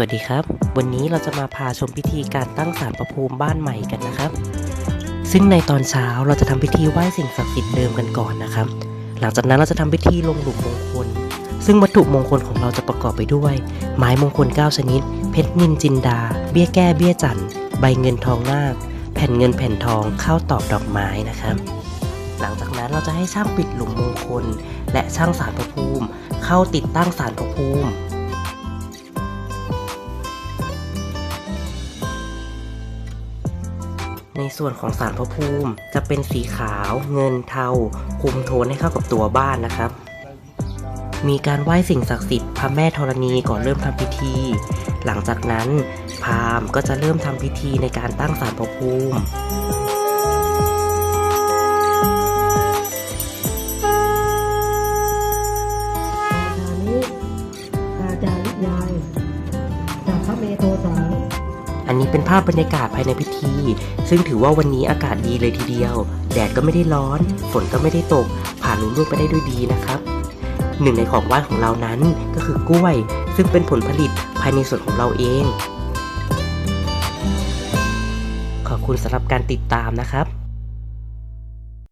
วัสดีครับ วันนี้เราจะมาพาชมพิธีการตั้งศาลพระภูมิบ้านใหม่กันนะครับ ซึ่งในตอนเช้าเราจะทำพิธีไหว้สิ่งศักดิ์สิทธิ์เดิมกันก่อนนะครับ หลังจากนั้นเราจะทำพิธีลงหลุมมงคล ซึ่งวัตถุมงคลของเราจะประกอบไปด้วย ไม้มงคล 9 ชนิด เพชรนินจินดา เบี้ยแก้เบี้ยจันทร์ใบเงินทองนาคแผ่นเงินแผ่นทองข้าวตอกดอกไม้นะครับ หลังจากนั้นเราจะให้ช่างปิดหลุมมงคล และช่างสารพระภูมิ เข้าติดตั้งสารพระภูมิ ในส่วนของสารพระภูมิ จะเป็นสีขาวเงินเทาคุมโทนให้เข้ากับตัวบ้านนะครับ มีการไหว้สิ่งศักดิ์สิทธิ์พระแม่ธรณีก่อนเริ่มทำพิธี หลังจากนั้นพราหมณ์ก็จะเริ่มทำพิธีในการตั้งสารพระภูมิอาจารย์นี้อาจารย์ยายจากพระเมโทสาร อันนี้เป็นภาพบรรยากาศภายในพิธี ซึ่งถือว่าวันนี้อากาศดีเลยทีเดียว แดดก็ไม่ได้ร้อน ฝนก็ไม่ได้ตก ผ่านลุล่วงไปได้ด้วยดีนะครับหนึ่งในของไหว้ของเรานั้นก็คือกล้วย ซึ่งเป็นผลผลิตภายในสวนของเราเอง ขอบคุณสำหรับการติดตามนะครับ